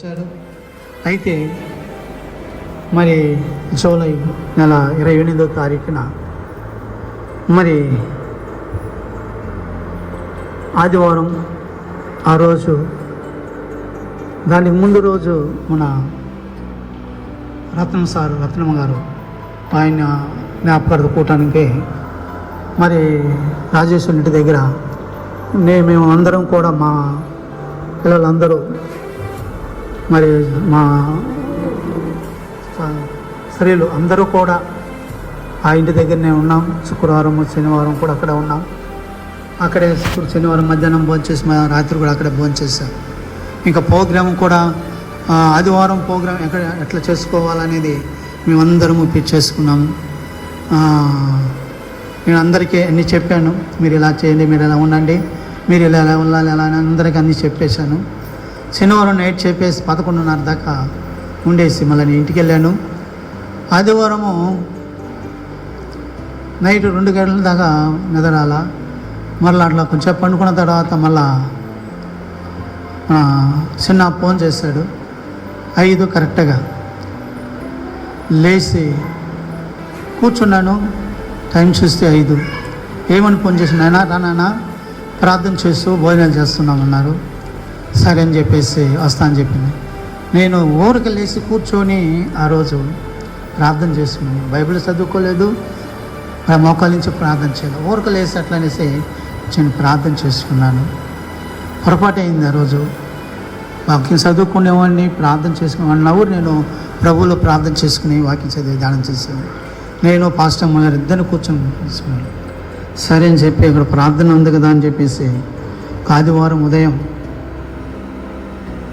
వచ్చాడు అయితే మరి జూలై నెల ఇరవై ఎనిమిదో తారీఖున మరి ఆదివారం ఆ రోజు దానికి ముందు రోజు మన రత్నం సారు రత్నమ్మ గారు ఆయన జ్ఞాపకార్థ కూటానికి మరి రాజేశ్వరి ఇంటి దగ్గర నే మేము అందరం కూడా మా పిల్లలందరూ మరి మా స్త్రీలు అందరూ కూడా ఆ ఇంటి దగ్గరనే ఉన్నాం. శుక్రవారం శనివారం కూడా అక్కడ ఉన్నాం. అక్కడే శనివారం మధ్యాహ్నం భోంచేసి మా రాత్రి కూడా అక్కడే భోంచేసాం ఇంకా ప్రోగ్రాం కూడా ఆదివారం ప్రోగ్రాం ఎక్కడ ఎట్లా చేసుకోవాలనేది మేమందరము చేసుకున్నాము నేను అందరికీ అన్నీ చెప్పాను. మీరు ఇలా చేయండి మీరు ఇలా ఉండండి. మీరు ఇలా ఎలా ఉండాలి ఎలా అని అందరికీ అన్నీ చెప్పేశాను. శనివారం నైట్ చెప్పేసి పదకొండున్నర దాకా ఉండేసి మళ్ళీ నేను ఇంటికి వెళ్ళాను. ఆదివారము నైట్ రెండు గంటల దాకా నిద్రాల. మళ్ళీ అట్లా కొంచెం పండుకున్న తర్వాత మళ్ళా చిన్న ఫోన్ చేశాడు. ఐదు కరెక్ట్గా లేచి కూర్చున్నాను. టైం చూస్తే ఐదు. ఏమని ఫోన్ చేసిన నాయన రా నాన్న ప్రార్థన చేస్తూ భోజనాలు చేస్తున్నామన్నారు. సరే అని చెప్పేసి వస్తా అని చెప్పింది. నేను ఊరికి లేచి కూర్చొని ఆ రోజు ప్రార్థన చేసుకుని బైబిల్ చదువుకోలేదు ఆ నుంచి ప్రార్థన చేయలేదు. ఊరికి లేచి అట్లా అనేసి నేను ప్రార్థన చేసుకున్నాను. పొరపాటు అయింది ఆ రోజు. వాక్యం చదువుకునేవాడిని ప్రార్థన చేసుకునేవాడిని. నవ్వు నేను ప్రభువులో ప్రార్థన చేసుకుని వాక్యం చదివి ధ్యానం చేసాను నేను పాస్టర్ గారు ఇద్దరిని కూర్చొని తీసుకున్నాను. సరే అని చెప్పి ఇక్కడ ప్రార్థన ఉంది కదా అని చెప్పేసి ఆదివారం ఉదయం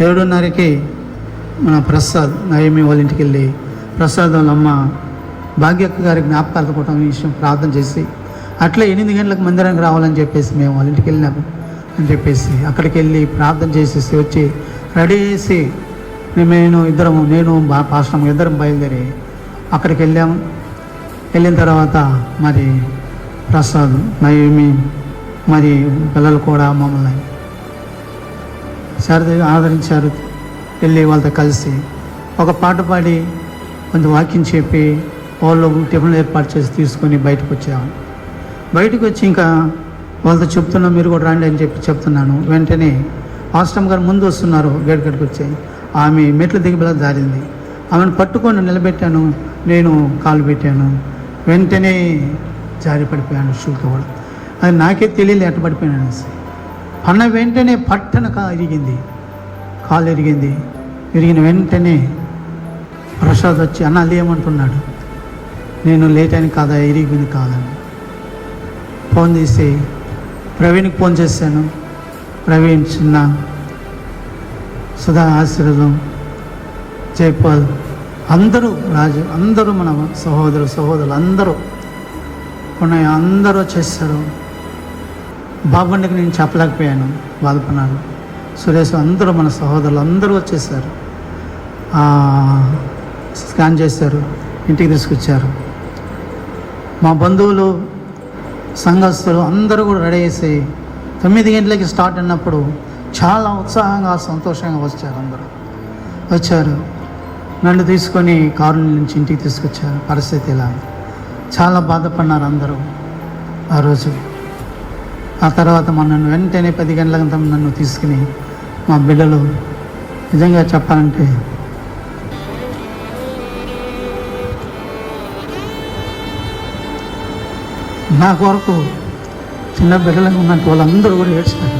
ఏడున్నరకి మన ప్రసాద్ నయమి వాళ్ళ ఇంటికి వెళ్ళి ప్రసాద్ వాళ్ళ అమ్మ భాగ్యక్క గారి జ్ఞాపకార్థ కూడా ఈ విషయం ప్రార్థన చేసి అట్లా ఎనిమిది గంటలకు మందిరానికి రావాలని చెప్పేసి మేము వాళ్ళ ఇంటికి వెళ్ళినాము అని చెప్పేసి అక్కడికి వెళ్ళి ప్రార్థన చేసేసి వచ్చి రెడీ చేసి నేను ఇద్దరము నేను బా ఇద్దరం బయలుదేరి అక్కడికి వెళ్ళాము వెళ్ళిన తర్వాత మరి ప్రసాద్ నయమి మరి పిల్లలు కూడా మమ్మల్ని శారదేవి ఆదరించారు. వెళ్ళి వాళ్ళతో కలిసి ఒక పాట పాడి కొంచెం వాక్యం చెప్పి వాళ్ళు టిఫిన్ ఏర్పాటు చేసి తీసుకొని బయటకు వచ్చాము బయటకు వచ్చి ఇంకా వాళ్ళతో చెప్తున్నా మీరు కూడా రండి అని చెప్పి చెప్తున్నాను. వెంటనే ఆశ్రమ్ గారు ముందు వస్తున్నారు గేట్ గడికి వచ్చి. ఆమె మెట్లు దిగిబెలా జారింది ఆమెను పట్టుకొని నిలబెట్టాను. నేను కాలు పెట్టాను. వెంటనే జారి పడిపోయాను షూతో కూడా. అది నాకే తెలియలే ఎట్ట పడిపోయాను అనేసి. అన్న వెంటనే పట్టన కా ఇరిగింది. కాలు ఇరిగింది. ఇరిగిన వెంటనే ప్రసాద్ వచ్చి అన్న లేమంటున్నాడు. నేను లేట్ అని కాదా? ఇరిగింది కాదని. ఫోన్ చేసి ప్రవీణ్కి ఫోన్ చేశాను. ప్రవీణ్ చిన్న సుధా ఆశీర్వాదం. జైపాల్ అందరూ రాజు అందరూ మన సహోదరు సహోదరులు అందరూ. ఉన్నాయి అందరూ చేస్తారు బాబండికి నేను చెప్పలేకపోయాను బాధపడినాను సురేష్ అందరూ మన సహోదరులు అందరూ వచ్చేసారు. స్కాన్ చేశారు ఇంటికి తీసుకొచ్చారు. మా బంధువులు సంఘస్థులు అందరూ కూడా రెడీ చేసి తొమ్మిది గంటలకి స్టార్ట్ అయినప్పుడు చాలా ఉత్సాహంగా సంతోషంగా వచ్చారు అందరూ. వచ్చారు. నన్ను తీసుకొని కారు నుంచి ఇంటికి తీసుకొచ్చారు పరిస్థితి ఇలా. చాలా బాధపడినారు అందరూ ఆ రోజు. ఆ తర్వాత మా నన్ను వెంటనే పది గంటలంతా నన్ను తీసుకుని మా బిడ్డలు నిజంగా చెప్పాలంటే నా కొరకు చిన్న బిడ్డలకు ఉన్నట్టు వాళ్ళందరూ కూడా ఏడ్చారు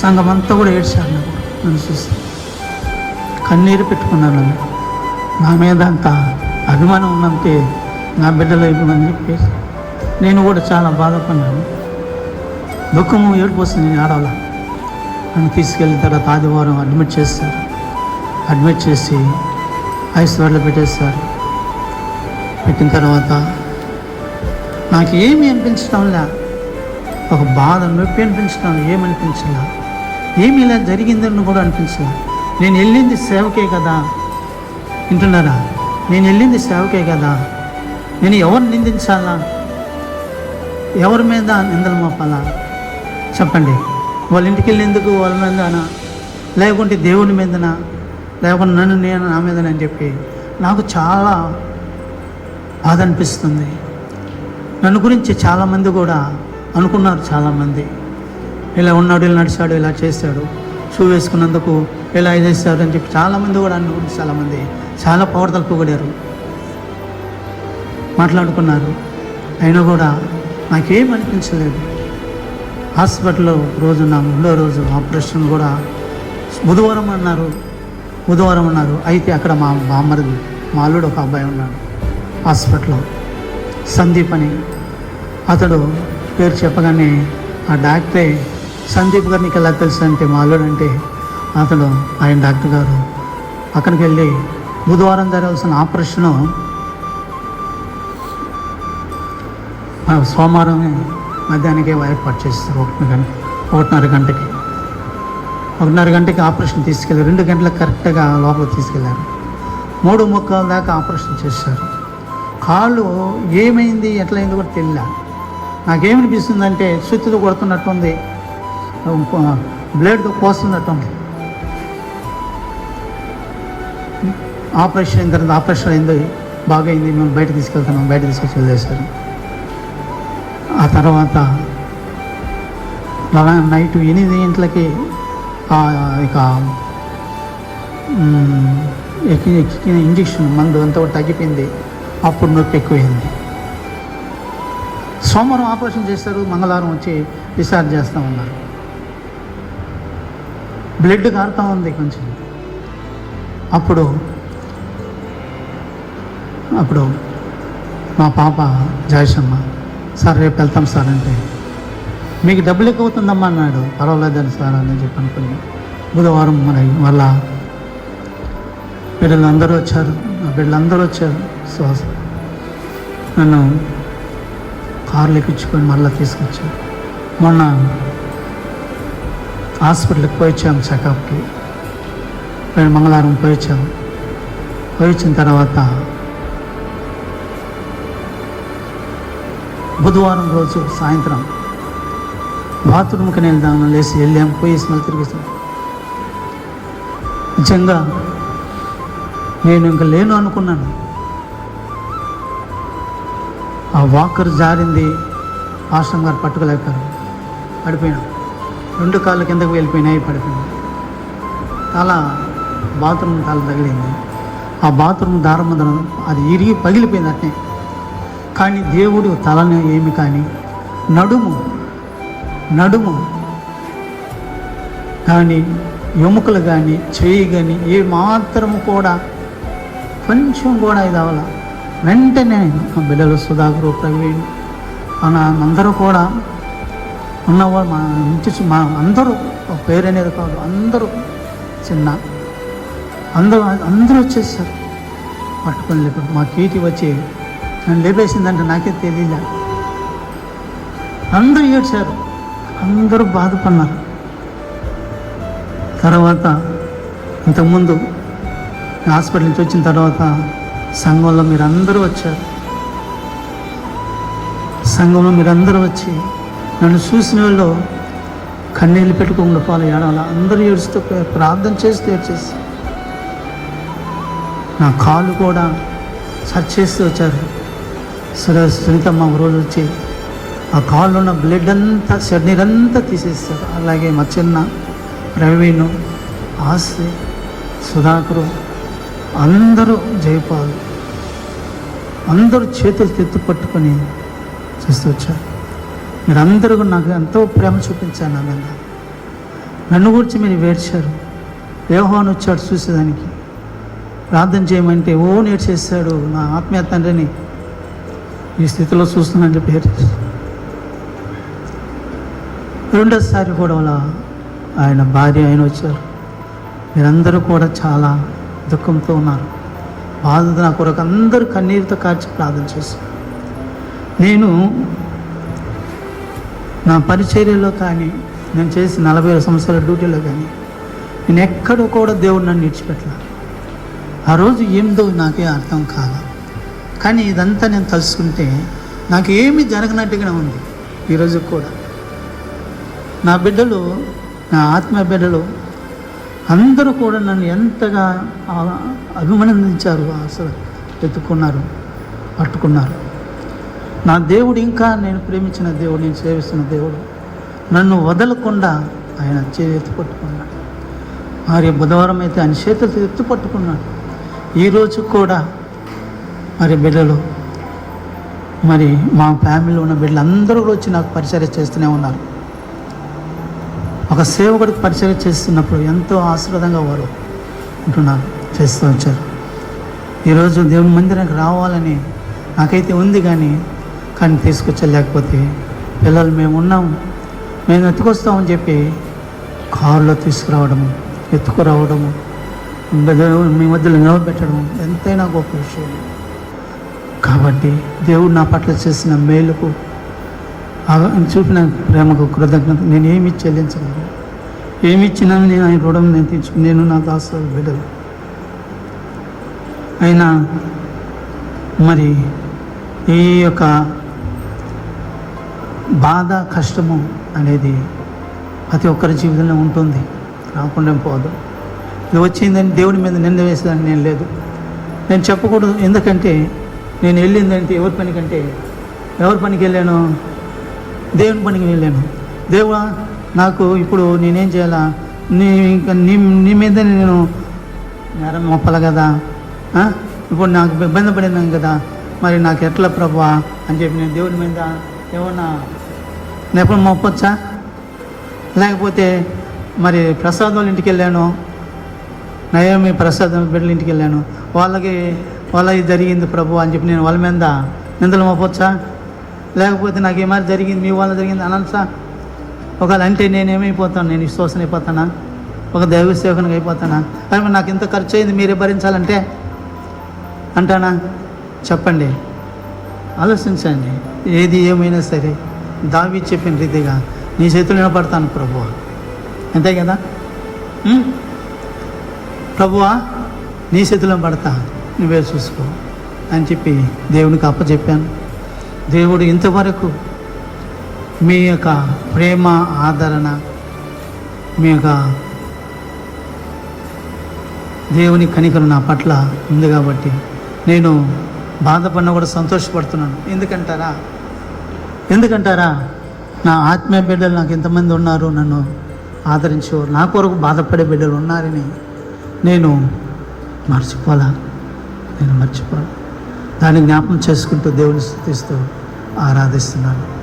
సంఘం అంతా కూడా ఏడ్చారు నాకు నన్ను చూసి. కన్నీరు పెట్టుకున్నారు నన్ను. నా మీద అంత అభిమానం ఉన్నంతే నా బిడ్డలు అయిపోయిందని చెప్పేసి నేను కూడా చాలా బాధపడినాను దుఃఖము ఏడుపు వస్తుంది నేను ఆడాల నన్ను తీసుకెళ్ళిన తర్వాత ఆదివారం అడ్మిట్ చేస్తారు. అడ్మిట్ చేసి ఐసీఆర్లో పెట్టేస్తారు. పెట్టిన తర్వాత నాకు ఏమీ అనిపించడంలా ఒక బాధ నొప్పి అనిపించడం ఏమనిపించలా ఏమి ఇలా జరిగిందని కూడా అనిపించలా. నేను వెళ్ళింది సేవకే కదా. వింటున్నారా? నేను వెళ్ళింది సేవకే కదా. నేను ఎవరు నిందించాలా? ఎవరి మీద నిందలు మోపాలా? చెప్పండి. వాళ్ళ ఇంటికి వెళ్ళేందుకు వాళ్ళ మీదనా? లేకుంటే దేవుని మీదనా? లేకుంటే నన్ను నేను నా మీదనని చెప్పి నాకు చాలా బాధ అనిపిస్తుంది. నన్ను గురించి చాలామంది కూడా అనుకున్నారు చాలామంది. ఇలా ఉన్నాడు ఇలా నడిచాడు ఇలా చేశాడు. షూ వేసుకున్నందుకు ఇలా ఇది చేశాడు అని చెప్పి చాలామంది కూడా నన్ను గురించి చాలామంది చాలా పవర్తలు పొగిడారు. మాట్లాడుకున్నారు. అయినా కూడా నాకేం అనిపించలేదు. హాస్పిటల్లో రోజు నా రెండో రోజు ఆపరేషన్ కూడా బుధవారం అన్నారు. బుధవారం అన్నారు. అయితే అక్కడ మా బామ్మరిది మా అల్లుడు ఒక అబ్బాయి ఉన్నాడు. హాస్పిటల్లో సందీప్ అని. అతడు పేరు చెప్పగానే ఆ డాక్టరే సందీప్ గారిని ఎలా తెలుసు అంటే మా అల్లుడు అంటే అతడు ఆయన డాక్టర్ గారు. అక్కడికి వెళ్ళి బుధవారం జరగాల్సిన ఆపరేషను సోమవారం మధ్యాహ్నానికి ఏర్పాటు చేస్తారు ఒకటి గంట ఒకటిన్నర గంటకి. ఒకటిన్నర గంటకి ఆపరేషన్ తీసుకెళ్ళారు రెండు గంటలకు కరెక్ట్గా లోపల తీసుకెళ్ళారు మూడు ముక్కల దాకా ఆపరేషన్ చేశారు. కాళ్ళు ఏమైంది ఎట్లయింది కూడా తెలియదు నాకేమనిపిస్తుందంటే సుత్తితో కొడుతున్నట్టుంది బ్లేడ్తో కోస్తున్నట్టుంది. ఆపరేషన్ అయిన తర్వాత ఆపరేషన్ అయింది బాగైంది మేము బయట తీసుకెళ్తున్నాం బయట తీసుకొచ్చి వదిలేశారు. ఆ తర్వాత అలా నైట్ ఎనిమిది గంటలకి ఆ ఇక ఎక్కిన ఇంజక్షన్ మందు అంతా తగ్గిపోయింది. అప్పుడు నొప్పి ఎక్కువైంది. సోమవారం ఆపరేషన్ చేస్తారు మంగళవారం వచ్చి డిశ్చార్జ్ చేస్తూ ఉన్నారు. బ్లడ్ కారుతూ ఉంది కొంచెం. అప్పుడు అప్పుడు మా పాప జాయసమ్మ సార్ రేపు వెళ్తాం సార్ అంటే. మీకు డబ్బులు ఎక్కువ అవుతుందమ్మా అన్నాడు. పర్వాలేదని సార్ అని చెప్పి అనుకుని బుధవారం మరి మళ్ళా బిడ్డలు అందరూ వచ్చారు. నా బిడ్డలు అందరూ వచ్చారు. సో నన్ను కార్లు ఎక్కించుకొని మళ్ళీ తీసుకొచ్చారు. మొన్న హాస్పిటల్కి పోయి వచ్చాము చెకప్కి. పోయిన మంగళవారం పోయి పోయించిన పోయి వచ్చిన తర్వాత బుధవారం రోజు సాయంత్రం బాత్రూమ్కి వెళ్దాం లేచి వెళ్ళాం పోయి స్మెల్ తిరిగేసాం నిజంగా నేను ఇంకా లేను అనుకున్నాను. ఆ వాకర్ జారింది ఆశ్రమం గారు పట్టుకోలేక పడిపోయాను. రెండు కాళ్ళ కిందకు వెళ్ళిపోయినాయి పడిపోయినాయి తల బాత్రూమ్ తల తగిలింది. ఆ బాత్రూమ్ దారం అది ఇరిగి పగిలిపోయింది అట్నే. కానీ దేవుడు తలని ఏమి కానీ నడుము నడుము. కానీ ఎముకలు కానీ చెయ్యి కానీ ఏ మాత్రము కూడా కొంచెం కూడా ఇది అవ్వాల వెంటనే మా బిడ్డలు సుధాకరు ప్రవీణ్ మన అందరూ కూడా ఉన్నవాళ్ళు మా ఇంటి మా అందరూ ఒక పేరు అనేది కాదు అందరూ చిన్న. అందరూ అందరూ వచ్చేసారు. పట్టుకొని లేకపోతే మా కీటి వచ్చి నన్ను లేపేసిందంటే నాకే తెలియలే. అందరూ ఏడ్చారు. అందరూ బాధపడినారు తర్వాత ఇంతకుముందు హాస్పిటల్ నుంచి వచ్చిన తర్వాత సంఘంలో మీరందరూ వచ్చారు. సంఘంలో మీరందరూ వచ్చి నన్ను చూసిన వాళ్ళు కన్నీళ్ళు పెట్టుకోకుండా పాలు ఏడాల అందరూ ఏడుస్తూ ప్రార్థన చేస్తూ ఏడ్చేసి. నా కాలు కూడా సర్చ్ చేస్తూ వచ్చారు. సరే సునీతమ్మ ఒక రోజు వచ్చి ఆ కాళ్ళు ఉన్న బ్లడ్ అంతా షడ్నీర్ అంతా తీసేస్తారు. అలాగే మా చిన్న ప్రవీణ్ ఆస్తి సుధాకరు అందరూ జయపాలు. అందరూ చేతులు తెత్తు పట్టుకొని చేస్తూ వచ్చారు. మీరందరూ నాకు ఎంతో ప్రేమ చూపించారు నా మీద. నన్ను గురించి మీరు వేడ్చారు వ్యవహాన్ వచ్చాడు చూసేదానికి. ప్రార్థన చేయమంటే ఓ నేర్చేస్తాడు నా ఆత్మీయ తండ్రిని. ఈ స్థితిలో చూస్తున్నానని చెప్పి ఏడ్చేశాడు. రెండోసారి కూడా అలా ఆయన భార్య ఆయన వచ్చారు. మీరందరూ కూడా చాలా దుఃఖంతో ఉన్నారు. బాధ నా కొరకు అందరూ కన్నీరుతో కార్చి ప్రార్థన చేశారు. నేను నా పరిచర్యలో కానీ నేను చేసి నలభై ఐదు సంవత్సరాల డ్యూటీలో కానీ నేను ఎక్కడో కూడా దేవుడు నన్ను విడిచిపెట్టలే ఆ రోజు ఏందో నాకే అర్థం కాదు కానీ ఇదంతా నేను తలుసుకుంటే నాకు ఏమీ జరగనట్టుగా ఉంది ఈరోజు కూడా. నా బిడ్డలు నా ఆత్మ బిడ్డలు అందరూ కూడా నన్ను ఎంతగా ఆ- అభినందించారు అసలు ఎత్తుకున్నారు పట్టుకున్నారు. నా దేవుడు ఇంకా నేను ప్రేమించిన దేవుడు నేను సేవిస్తున్న దేవుడు నన్ను వదలకుండా ఆయన చేతి పట్టుకున్నాడు మరి బుధవారం అయితే ఆయన చేతులతో ఎత్తు పట్టుకున్నాడు ఈరోజు కూడా మరి బిడ్డలు మరి మా ఫ్యామిలీలో ఉన్న బిడ్డలు అందరూ కూడా వచ్చి నాకు పరిచయం చేస్తూనే ఉన్నారు. ఒక సేవకుడికి పరిచయం చేస్తున్నప్పుడు ఎంతో ఆశీర్వాదంగా వారు ఉంటున్నారు చేస్తూ వచ్చారు. ఈరోజు దేవుని మందిరానికి రావాలని నాకైతే ఉంది కానీ కానీ తీసుకొచ్చలేకపోతే పిల్లలు మేము ఉన్నాం మేము ఎత్తుకొస్తామని చెప్పి కారులో తీసుకురావడము ఎత్తుకురావడము మీ మధ్యలో నిలబెట్టడం ఎంతైనా గొప్ప విషయం. కాబట్టి దేవుడు నా పట్ల చేసిన మేలుకు చూపిన ప్రేమకు కృతజ్ఞత. నేను ఏమి చెల్లించగలను? ఏమి ఇచ్చినా నేను ఆయన రుణం నేను తీర్చు నేను నా దాస బిడ్డలు. అయినా మరి ఈ యొక్క బాధ కష్టము అనేది ప్రతి ఒక్కరి జీవితంలో ఉంటుంది. రాకుండా పోదు. ఇది వచ్చిందని దేవుడి మీద నింద వేసేదాన్ని నేను లేదు. నేను చెప్పకూడదు. ఎందుకంటే నేను వెళ్ళిందంటే ఎవరి పనికంటే ఎవరి పనికి వెళ్ళాను? దేవుని పనికి వెళ్ళాను. దేవుడా నాకు ఇప్పుడు నేనేం చేయాలా? నీ ఇంకా నీ నీ మీద నేను నేరం మొప్పల కదా? ఇప్పుడు నాకు ఇబ్బంది పడినాను కదా? మరి నాకు ఎట్లా ప్రభా అని చెప్పి నేను దేవుని మీద ఏమన్నా నెపం మొప్పొచ్చా లేకపోతే మరి ప్రసాద్ వాళ్ళ ఇంటికి వెళ్ళాను. నయమి ప్రసాద్ బిడ్డల ఇంటికి వెళ్ళాను. వాళ్ళకి వాళ్ళకి జరిగింది ప్రభు అని చెప్పి నేను వాళ్ళ మీద నిందలు మోపొచ్చా? లేకపోతే నాకు ఏమైనా జరిగింది మీ వల్ల జరిగింది అనొచ్చా? ఒకవేళ అంటే నేనేమైపోతాను నేను విశ్వాసం అయిపోతానా? ఒక దైవ సేవకునికి అయిపోతానా? కానీ నాకు ఇంత ఖర్చు అయింది మీరే భరించాలంటే? అంటానా? చెప్పండి. ఆలోచించండి. ఏది ఏమైనా సరే దావి చెప్పిన రీతిగా నీ చేతులు నిలబడతాను ప్రభు. అంతే కదా? ప్రభువా నీ చేతిలో పడతా నువ్వే చూసుకో అని చెప్పి దేవునికి అప్పచెప్పాను దేవుడు ఇంతవరకు మీ యొక్క ప్రేమ ఆదరణ మీ యొక్క దేవుని కనికలు నా పట్ల ఉంది కాబట్టి నేను బాధపడినా కూడా సంతోషపడుతున్నాను. ఎందుకంటారా? ఎందుకంటారా? నా ఆత్మీయ బిడ్డలు నాకు ఎంతమంది ఉన్నారు నన్ను ఆదరించేవారు? నా కొరకు బాధపడే బిడ్డలు ఉన్నారని నేను మర్చిపోలా. నేను మర్చిపోను. దాన్ని జ్ఞాపకం చేసుకుంటూ దేవుని స్థుతిస్తూ ఆరాధిస్తున్నాను.